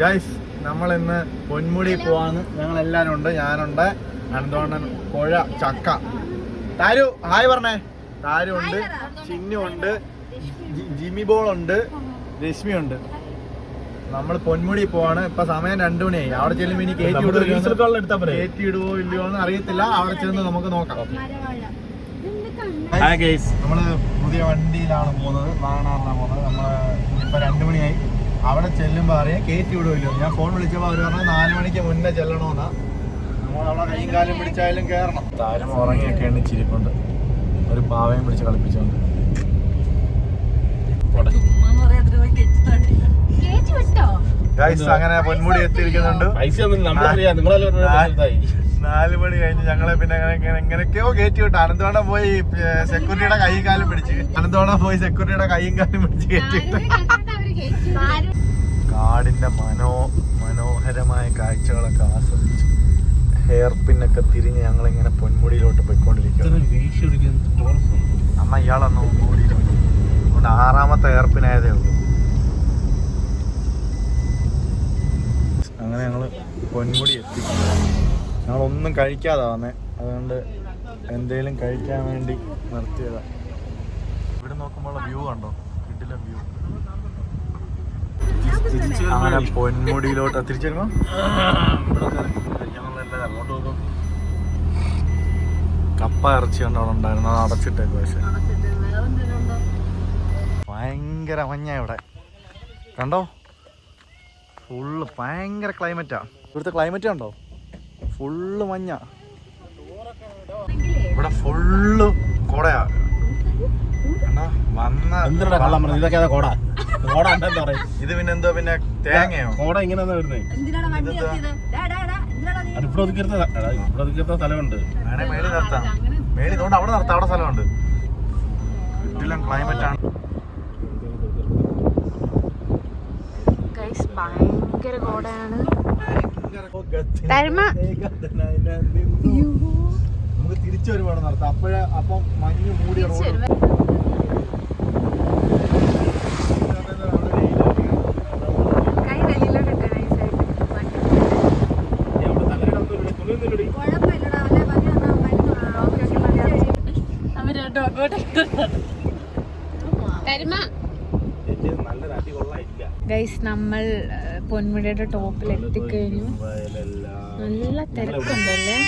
Guys നമ്മൾ ഇന്ന് പൊന്മുടി പോവാന്ന് ഞങ്ങൾ എല്ലാരും ഉണ്ട്. ഞാനുണ്ട്. അനന്തോണ്ടൻ കോഴ ചക്ക. താരു ഹായ് പറഞ്ഞേ. താരു ഉണ്ട്. ചിന്നു ഉണ്ട്. ജിമി ജിമ്മി ബോൾ ഉണ്ട്. രശ്മി ഉണ്ട്. നമ്മൾ പൊന്മുടി പോവാണ്. ഇപ്പൊ സമയം രണ്ടു മണിയായി. അവിടെ ചെല്ലുമ്പോ ഇനി കയറ്റി വിടുവോ കയറ്റി ഇടുവോ ഇല്ലയോ എന്ന് അറിയത്തില്ല. അവിടെ ചെന്ന് നമുക്ക് നോക്കാം. നമ്മൾ പുതിയ വണ്ടിയിലാണ് പോകുന്നത്. വാഗണാറിലാണ് പോകുന്നത്. നമ്മൾ ഇപ്പൊ രണ്ടു മണിയായി. അവിടെ ചെല്ലുമ്പോ അറിയാം കയറ്റി വിടുമല്ലോ ഞാൻ ഫോൺ വിളിച്ചപ്പോ അവർ പറഞ്ഞു നാല് മണിക്ക് മുന്നേ ചെല്ലണമെന്നാ നമ്മൾ അവിടെ കൈയും കാലും പിടിച്ചായാലും കയറണം താരം ഉറങ്ങിയൊക്കെ എണ്ണിച്ചിരിപ്പുണ്ട് ഒരു പാവയും പിടിച്ച് ഗൈസ് അങ്ങനെ പൊന്മുടി എത്തിയിരിക്കുന്നുണ്ട്. നാല് മണി കഴിഞ്ഞ് ഞങ്ങളെ പിന്നെ എങ്ങനെയൊക്കെയോ കയറ്റി വിട്ടു. അനന്തോണ പോയി സെക്യൂരിറ്റിയുടെ കൈയും കാലും പിടിച്ച്. അനന്തോണ പോയി സെക്യൂരിറ്റിയുടെ കൈയും കാലും പിടിച്ച് കയറ്റി വിട്ടു. കാടിന്റെ മനോ മനോഹരമായ കാഴ്ചകളൊക്കെ ആസ്വദിച്ച് ഹെയർ പിന്നൊക്കെ തിരിഞ്ഞ് ഞങ്ങളിങ്ങനെ പൊന്മുടിയിലോട്ട് പോയിക്കൊണ്ടിരിക്കുക അമ്മ ഇയാളൊന്നും ഓടിയില്ല അതുകൊണ്ട് ആറാമത്തെ ഹെയർ പിന്നായതേ ഉള്ളൂ. അങ്ങനെ ഞങ്ങൾ പൊന്മുടി എത്തി. ഞങ്ങളൊന്നും കഴിക്കാതെ വന്നേ. അതുകൊണ്ട് എന്തേലും കഴിക്കാൻ വേണ്ടി നിർത്തിയതാ. ഇവിടെ നോക്കുമ്പോൾ വ്യൂ കണ്ടോ? കിട്ടില്ല വ്യൂ അങ്ങനെ പൊന്മുടിയിലോട്ട്. തിരിച്ചു വരുമ്പോ കപ്പ ഇറച്ചി കൊണ്ട് ഉണ്ടായിരുന്നു. അത് അടച്ചിട്ടേക്ക് പക്ഷെ. ഭയങ്കര മഞ്ഞ ഇവിടെ. കണ്ടോ? ഫുള്ള് ഭയങ്കര ക്ലൈമറ്റാ. ഇവിടുത്തെ ക്ലൈമറ്റ് കണ്ടോ? ഫുള്ള് മഞ്ഞ. ഇവിടെ ഫുള്ള് കൊടയാ. വന്ന എന്തിനാ കള്ളം പറഞ്ഞു ഇതൊക്കെ കോട? കോട ഉണ്ടെന്ന് പറയും. ഇത് പിന്നെ എന്തോ പിന്നെ തേങ്ങയോ? കോട ഇങ്ങനെ വരുന്നത് എന്തിനാണ് വണ്ടി നിർത്തിയത്? ഡാ, ഡാ, ഡാ, എന്തിനാടാ നീ? ഇവിടെ ഒതുക്കിരുത്ത ഇവിടെ ഒതുക്കിരുത്ത സ്ഥലമുണ്ട്. വേണേ മേളി നിർത്താം. മേളി കൊണ്ട് അവിടെ നിർത്താം. അവിടെ സ്ഥലമുണ്ട്. ചുറ്റിലും ക്ലൈമറ്റ് ആണ്. Guys, ഭയങ്കര കോടയാണ്. തരുമ. നമുക്ക് തിരിച്ചു വരുവാണ് നടത്താം അപ്പോഴേ അപ്പം മഞ്ഞ് മൂടി റോഡ് വരുമ്പോ കൈ വെളിയിലോട്ട് ഇട്ട് nice ആയിട്ട്. കുഴപ്പമില്ലടാ, അല്ലേ മതി എന്നാ മരുന്ന് ആ, ഓക്കേ, ഓക്കേ, മതി, അത് അവർ രണ്ടും അങ്ങോട്ടും ഇങ്ങോട്ടും. തരുമ നല്ല അടി കൊള്ളാനില്ല ഗൈസ് നമ്മൾ പൊന്മുടിയുടെ ടോപ്പിൽ എത്തിക്കഴിഞ്ഞു. നല്ല തിരക്കുണ്ടല്ലേ?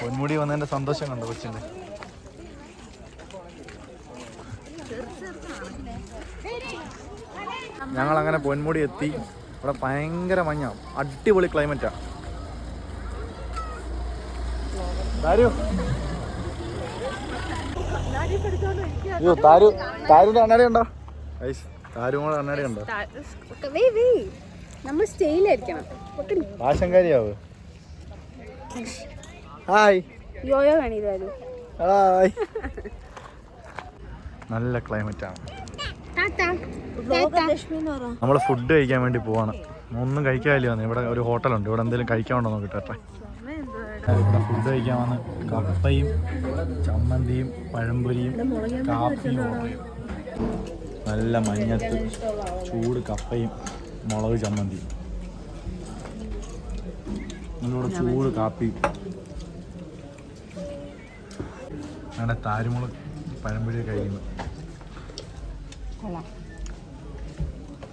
പൊന്മുടി വന്നതിന്റെ സന്തോഷം കണ്ടോ കൊച്ചിന്റെ ഞങ്ങൾ അങ്ങനെ പൊന്മുടി എത്തി. ഇവിടെ ഭയങ്കര മഞ്ഞ. അടിപൊളി ക്ലൈമറ്റാ താരു അയ്യോ താരു താരുന്റെ അണ്ണാടി ഉണ്ടോ താരുമോടെ അണ്ണാടി ഉണ്ടോ നമ്മൾ സ്റ്റേയിലായിരിക്കണം ആശങ്കാരിയാവ്. ഹായ്. യോയോ കാണിതാലും ഹായ്. നല്ല ക്ലൈമറ്റ് ആണ് നമ്മൾ ഫുഡ് കഴിക്കാൻ വേണ്ടി പോവാണ്. ഒന്നും കഴിക്കാനില്ല ഇവിടെ ഒരു ഹോട്ടലുണ്ട്. ഇവിടെ എന്തെങ്കിലും കഴിക്കാൻ ഉണ്ടോ നോക്കിട്ടെ ഇവിടെ ഫുഡ് കഴിക്കാൻ വന്ന് കപ്പയും ചമ്മന്തിയും പഴംപൊരിയും കാപ്പിയും നല്ല മഞ്ഞത്ത് ചൂട് കപ്പയും മുളക് ചമ്മന്തിയും. നമ്മളിവിടെ ചൂട് കാപ്പിയും. അങ്ങനെ താരുമുളക് പഴംപൊരി കഴിക്കുന്നു.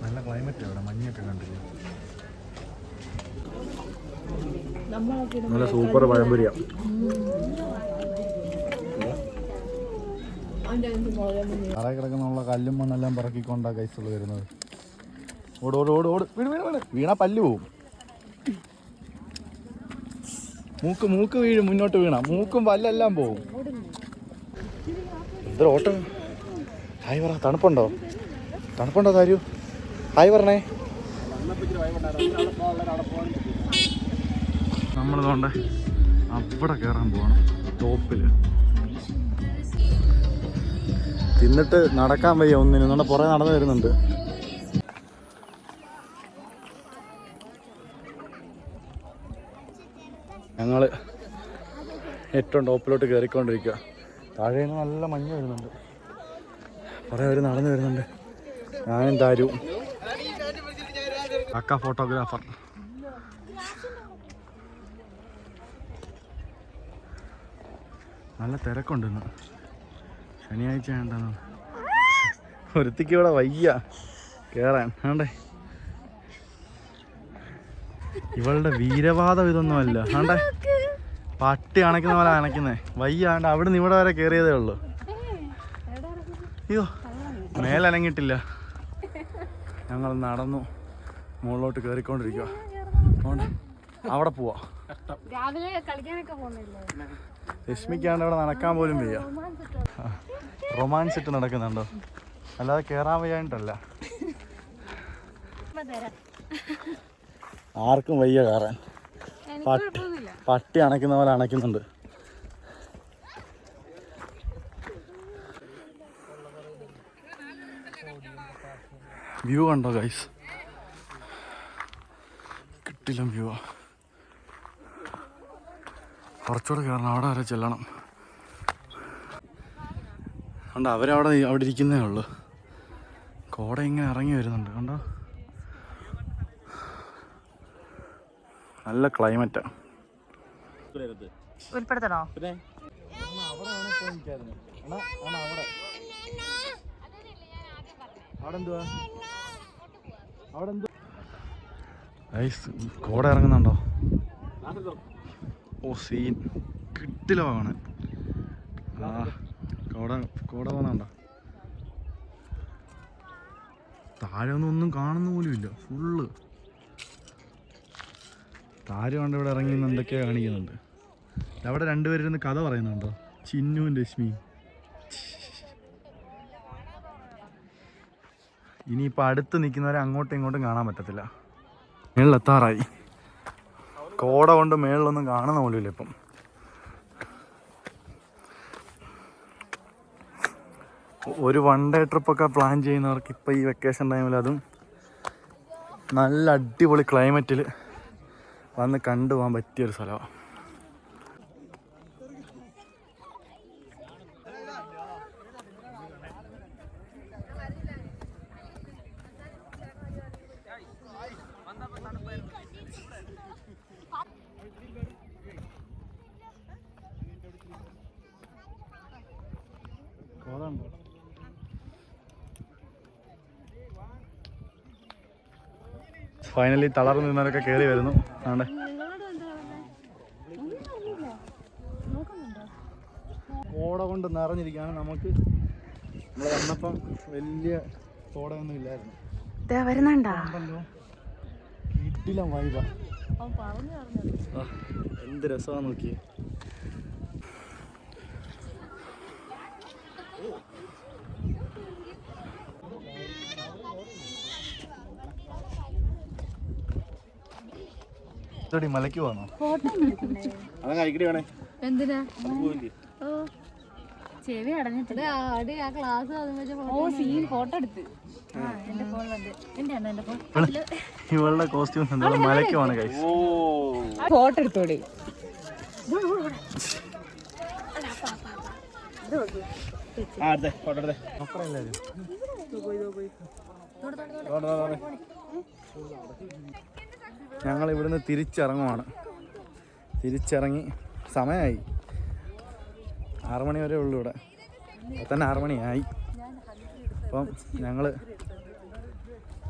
നല്ല ക്ലൈമറ്റ് ഇവിടെ മഞ്ഞൊക്കെ കണ്ടില്ല? നല്ല സൂപ്പർ പഴംപൊരിയാ. തറയിൽ കിടക്കുന്നുള്ള കല്ലും മണ്ണെല്ലാം പറക്കിക്കൊണ്ടാ കൈസുള്ള വരുന്നത്. ഓട് ഓട് ഓട് ഓട്. വീണ് വീണ് വീണ്. വീണാ പല്ല് പോവും. മൂക്ക് മൂക്ക് വീഴും മുന്നോട്ട് വീണ. മൂക്കും പല്ലെല്ലാം പോവും. എന്തോ ഓട്ടം? ഹായ് പറ തണുപ്പുണ്ടോ? തണുപ്പുണ്ടോ താരു ഹായ് പറഞ്ഞേ. നമ്മളിതുകൊണ്ട് അവിടെ കയറാൻ പോവാണ്. ടോപ്പിൽ തിന്നിട്ട് നടക്കാൻ വയ്യ ഒന്നിനും. നമ്മുടെ പുറകെ നടന്നു വരുന്നുണ്ട്. ഞങ്ങൾ ഏറ്റവും ടോപ്പിലോട്ട് കയറിക്കൊണ്ടിരിക്കുക. താഴെ നിന്ന് നല്ല മഞ്ഞ് വരുന്നുണ്ട്. കുറേ പേര് നടന്നു വരുന്നുണ്ട്. ഞാനും താരു അക്ക ഫോട്ടോഗ്രാഫർ നല്ല തിരക്കുണ്ട് ഇന്ന് ശനിയാഴ്ച വേണ്ടെന്ന് ഒരുത്തിക്ക് ഇവിടെ വയ്യ. കേറാൻ. ആണ്ടേ. ഇവളുടെ വീരവാദം ഇതൊന്നും അല്ല ആണ്ടേ. പട്ടി അണയ്ക്കുന്ന പോലെ അണയ്ക്കുന്നേ വയ്യാണ്ട് അവിടെ നിന്ന് ഇവിടെ വരെ കേറിയതേ ഉള്ളൂ. അയ്യോ മേലനങ്ങിട്ടില്ല. ഞങ്ങൾ നടന്നു. മുകളിലോട്ട് കയറിക്കൊണ്ടിരിക്കുക അവിടെ പോവാ. രാവിലെ കളിക്കാനൊക്കെ പോകുന്നില്ലേ രശ്മിക്കാണ്ട് അവിടെ നടക്കാൻ പോലും വയ്യ. റൊമാൻസ് ഇട്ട് നടക്കുന്നുണ്ടോ? അല്ലാതെ കയറാൻ വയ്യായിട്ടല്ല ആർക്കും വയ്യ കയറാൻ പട്ടി പട്ടി അണയ്ക്കുന്ന പോലെ അണയ്ക്കുന്നുണ്ട്. വ്യൂ കണ്ടോ ഗൈസ് കിട്ടില്ല വ്യൂ. കുറച്ചുകൂടെ കയറണം. അവിടെ വരെ ചെല്ലണം. കണ്ടോ അവരവിടെ അവിടെ ഇരിക്കുന്നേ ഉള്ളു. കോട ഇങ്ങനെ ഇറങ്ങി വരുന്നുണ്ട്. കണ്ടോ? നല്ല ക്ലൈമറ്റാ ഉൾപ്പെടുത്തണോ? പിന്നെ? കോട ഇറങ്ങുന്നുണ്ടോ? ഓ സീൻ കിട്ടില്ല കാണാൻ ആ കോട കോട വന്നണ്ട? താഴെ ഒന്നും കാണുന്ന പോലും ഇല്ല. ഫുള്ള് താഴെ കൊണ്ട് ഇവിടെ ഇറങ്ങി എന്തൊക്കെയോ കാണിക്കുന്നുണ്ട്. അവിടെ രണ്ടുപേരിരുന്ന് കഥ പറയുന്നുണ്ടോ? ചിന്നുവും രശ്മിയും. ഇനിയിപ്പോൾ അടുത്ത് നിൽക്കുന്നവരെ അങ്ങോട്ടും ഇങ്ങോട്ടും കാണാൻ പറ്റത്തില്ല. മേളിലെത്താറായി. കോട കൊണ്ട് മേളിലൊന്നും കാണുന്ന പോലുമില്ല ഇപ്പം. ഒരു വൺ ഡേ ട്രിപ്പൊക്കെ പ്ലാൻ ചെയ്യുന്നവർക്ക് ഇപ്പം ഈ വെക്കേഷൻ ടൈമിൽ അതും നല്ല അടിപൊളി ക്ലൈമറ്റിൽ വന്ന് കണ്ടുപോകാൻ പറ്റിയൊരു സ്ഥലമാണ് ഫൈനലി തളർന്നു നിന്നവരൊക്കെ കയറി വരുന്നു. ആണ് കോട കൊണ്ട് നിറഞ്ഞിരിക്കുകയാണ് നമുക്ക്. നമ്മൾ വന്നപ്പം വലിയ കോടയൊന്നും ഇല്ലായിരുന്നു. വരുന്നുണ്ടോ? ഇട്ടില്ല വൈബ എന്ത് രസമാ നോക്കി ഇതടി മലയ്ക്ക് പോന്നോ? എന്തിനാ? ചെവി അടഞ്ഞിട്ട്. ആ ക്ലാസ് ഓ സീൻ ഫോട്ടോ എടുത്ത്. എന്റെ ഫോണിലുണ്ട് എന്റെ ആണ് എന്റെ ഫോൺ ഇവളുടെ കോസ്റ്റ്യൂം എന്താ? മലയ്ക്ക് പോണ ഗൈസ് ഓ. ഫോട്ടോ എടുത്തോടി. ഫോട്ടോ ഞങ്ങൾ ഇവിടുന്ന് തിരിച്ചിറങ്ങുവാണ്. തിരിച്ചിറങ്ങി സമയമായി. ആറുമണി വരെ ഉള്ളു ഇവിടെ. അപ്പം തന്നെ ആറുമണിയായി അപ്പം ഞങ്ങൾ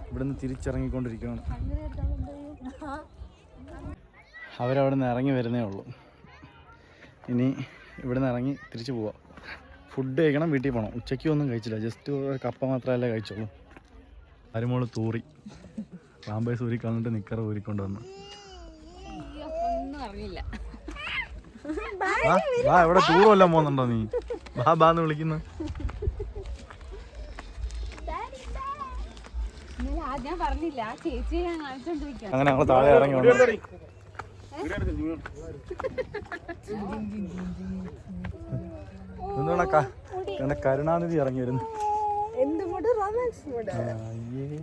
ഇവിടുന്ന് തിരിച്ചിറങ്ങിക്കൊണ്ടിരിക്കുകയാണ്. അവരവിടെ നിന്ന് ഇറങ്ങി വരുന്നേ ഉള്ളൂ. ഇനി ഇവിടുന്ന് ഇറങ്ങി തിരിച്ചു പോവാം. ഫുഡ് കഴിക്കണം വീട്ടിൽ പോകണം ഉച്ചയ്ക്ക് ഒന്നും കഴിച്ചില്ല. ജസ്റ്റ് കപ്പ മാത്രമല്ലേ കഴിച്ചുള്ളൂ അരുമോൾ തൂറി. പാമ്പേഴ്സ് ഊരി കളഞ്ഞിട്ട് നിക്കറ ഊരിക്കൊണ്ട് വന്നു. ഒന്നും അറിയില്ല വാ, എവിടെ ടൂർ വല്ലതും പോകുന്നുണ്ടോ നീ? വാ ബാന്ന് വിളിക്കുന്നു. അങ്ങനെ ഞങ്ങൾ താഴെ ഇറങ്ങി കണ്ട കരുണാനിധി ഇറങ്ങി വരുന്നു. എന്ത് റൊമാൻസ് അയ്യേ.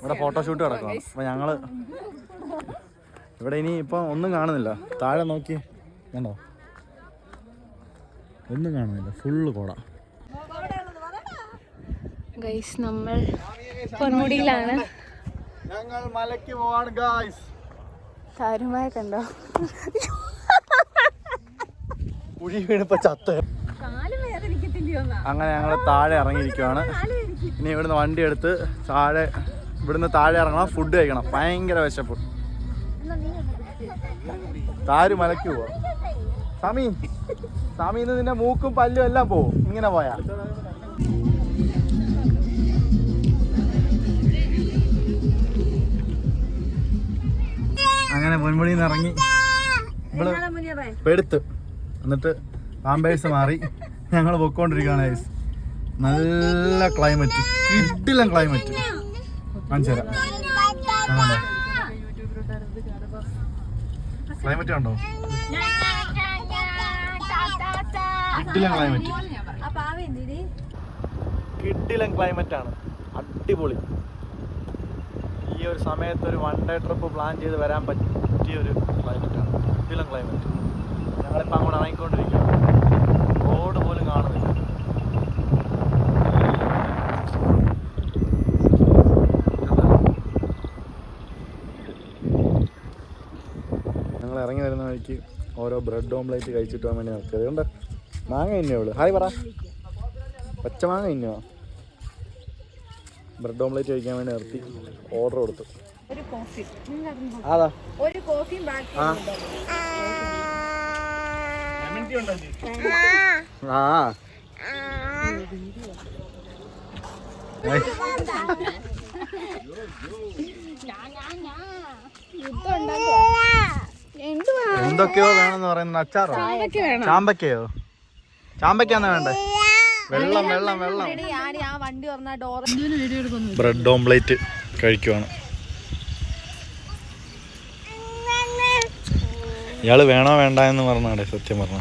ഇവിടെ ഫോട്ടോഷൂട്ട് കിടക്കണം അപ്പൊ ഞങ്ങൾ ഇവിടെ ഇനി ഇപ്പൊ ഒന്നും കാണുന്നില്ല. താഴെ നോക്കി. കണ്ടോ? ഒന്നും കാണുന്നില്ല. ഫുള്ള് കോട. ഗൈസ് നമ്മൾ പൊന്മുടിയിലാണ്. ഞങ്ങൾ മലയ്ക്ക് പോവാണ് ഗൈസ് താരുമായ കണ്ടോ? കുഴി വീണിപ്പോ ചത്ത്. അങ്ങനെ ഞങ്ങൾ താഴെ ഇറങ്ങിയിരിക്കുവാണ്. ഇനി ഇവിടുന്ന് വണ്ടി എടുത്ത് താഴെ ഇവിടുന്ന് താഴെ ഇറങ്ങണം. ഫുഡ് കഴിക്കണം. ഭയങ്കര വിശപ്പ്. താര് മലയ്ക്ക് പോവാ. സമി സമി ഇന്ന് നിന്റെ മൂക്കും പല്ലും എല്ലാം പോവും. ഇങ്ങനെ പോയാ. അങ്ങനെ പൊന്മുടിയിൽ നിന്ന് ഇറങ്ങി. ഇവൾ പെടുത്ത് എന്നിട്ട് പാമ്പേഴ്സ് മാറി. ഞങ്ങൾ പൊക്കോണ്ടിരിക്കുകയാണ്. നല്ല ക്ലൈമറ്റ് കിട്ടില്ല ക്ലൈമറ്റ് കാണിച്ചു ക്ലൈമറ്റ് കണ്ടോ? കിട്ടില്ല ക്ലൈമറ്റ് കിട്ടിലൻ ക്ലൈമറ്റ് ആണ്. അടിപൊളി. ഈ ഒരു സമയത്ത് ഒരു വൺ ഡേ ട്രിപ്പ് പ്ലാൻ ചെയ്ത് വരാൻ പറ്റിയ ഒരു ക്ലൈമറ്റ് ആണ്. കിട്ടിലൻ ക്ലൈമറ്റ് ഞങ്ങളിപ്പോൾ അങ്ങോട്ട് ഇറങ്ങിക്കൊണ്ടിരിക്കുക റോഡ് പോലും കാണുന്നില്ല ഞങ്ങൾ ഇറങ്ങി വരുന്ന വഴിക്ക് ഓരോ ബ്രെഡ് ഓംലേറ്റ് കഴിച്ചിട്ട് പോകാൻ വേണ്ടി നടക്കുക അതുകൊണ്ട് മാങ്ങ ഇന്നേ ഉള്ളൂ. ഹായ് പറ. പച്ച മാങ്ങ ഇന്നോ? ബ്രെഡ് ഓംലേറ്റ് കഴിക്കാൻ വേണ്ടി നിർത്തി ഓർഡർ കൊടുത്തു. ഒരു കോഫി. അതാ ഒരു കോഫിയും ബാക്കി ആ. ആ. ഏയ്, എന്തൊക്കെയോ വേണമെന്ന് പറയുന്ന അച്ചാറോ? ചാമ്പക്കയോ ചാമ്പക്കാന്ന് വേണ്ടേ? വെള്ളം വെള്ളം വെള്ളം. ആ വണ്ടി പറഞ്ഞ ഡോർ ബ്രെഡ് ഓംലേറ്റ് കഴിക്കുവാണ്. ഇയാൾ വേണോ വേണ്ട എന്ന് പറഞ്ഞാടെ സത്യം പറഞ്ഞ.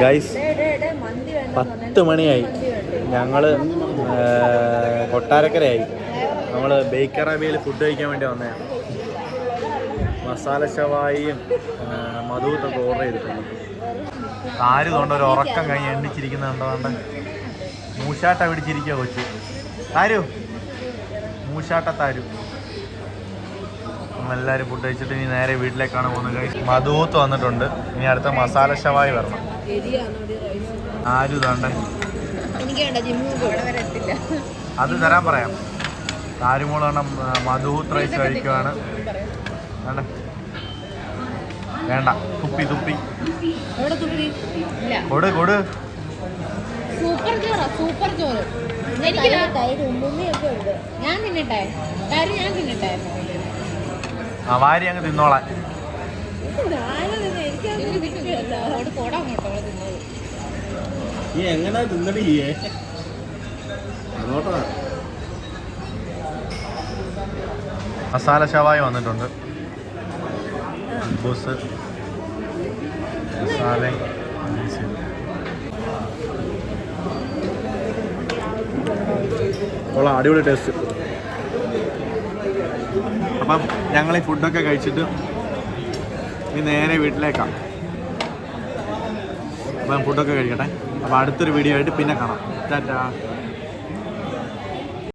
ഗൈസ് പത്ത് മണിയായി. ഞങ്ങൾ കൊട്ടാരക്കരയായി. നമ്മൾ ബേക്കറാബിയിൽ ഫുഡ് കഴിക്കാൻ വേണ്ടി വന്നതാണ്. മസാല ഷവായിയും ഒക്കെ ഓർഡർ ചെയ്തിട്ടുണ്ട്. ആര് തൊണ്ട ഒരു ഉറക്കം കഴിഞ്ഞ് എണ്ണിച്ചിരിക്കുന്ന കണ്ടോണ്ട് മൂശാട്ട പിടിച്ചിരിക്കുക കൊച്ചു. താരു മൂശാട്ട താരു. എല്ലാവരും ഫുഡ് കഴിച്ചിട്ട് ഇനി നേരെ വീട്ടിലേക്കാണ് പോകുന്നത്. മധുവത്ത് വന്നിട്ടുണ്ട്. ഇനി അടുത്ത മസാല ഷവായി വരണം. ആരു തണ്ട എനിക്ക് വേണ്ട ജിമ്മ് ഇവിടെ വരെ എത്തില്ല. അത് തരാൻ പറയാം. താരുമോൾ വേണം മധുവത്ത് റൈസ് കഴിക്കുവാണ്. വേണ്ട. വേണ്ട. തുപ്പി തുപ്പി. കൊട് കൊട്. സൂപ്പർ ചോറാ സൂപ്പർ ചോറ്. എനിക്ക് ഞാൻ തിന്നട്ടെ? ഞാൻ തിന്നട്ടെ? ആ വാരി അങ്ങ് തിന്നോളാൻ. എങ്ങനെ തിന്നടി? അങ്ങോട്ടാ. മസാല ഷവായി വന്നിട്ടുണ്ട്. ബൂസ് മസാല കൊള്ളാം അടിപൊളി ടേസ്റ്റ് അപ്പം ഞങ്ങൾ ഈ ഫുഡൊക്കെ കഴിച്ചിട്ട് ഇനി നേരെ വീട്ടിലേക്കാണ് അപ്പം ഫുഡൊക്കെ കഴിക്കട്ടെ. അപ്പം അടുത്തൊരു വീഡിയോ ആയിട്ട് പിന്നെ കാണാം. ടാറ്റാ.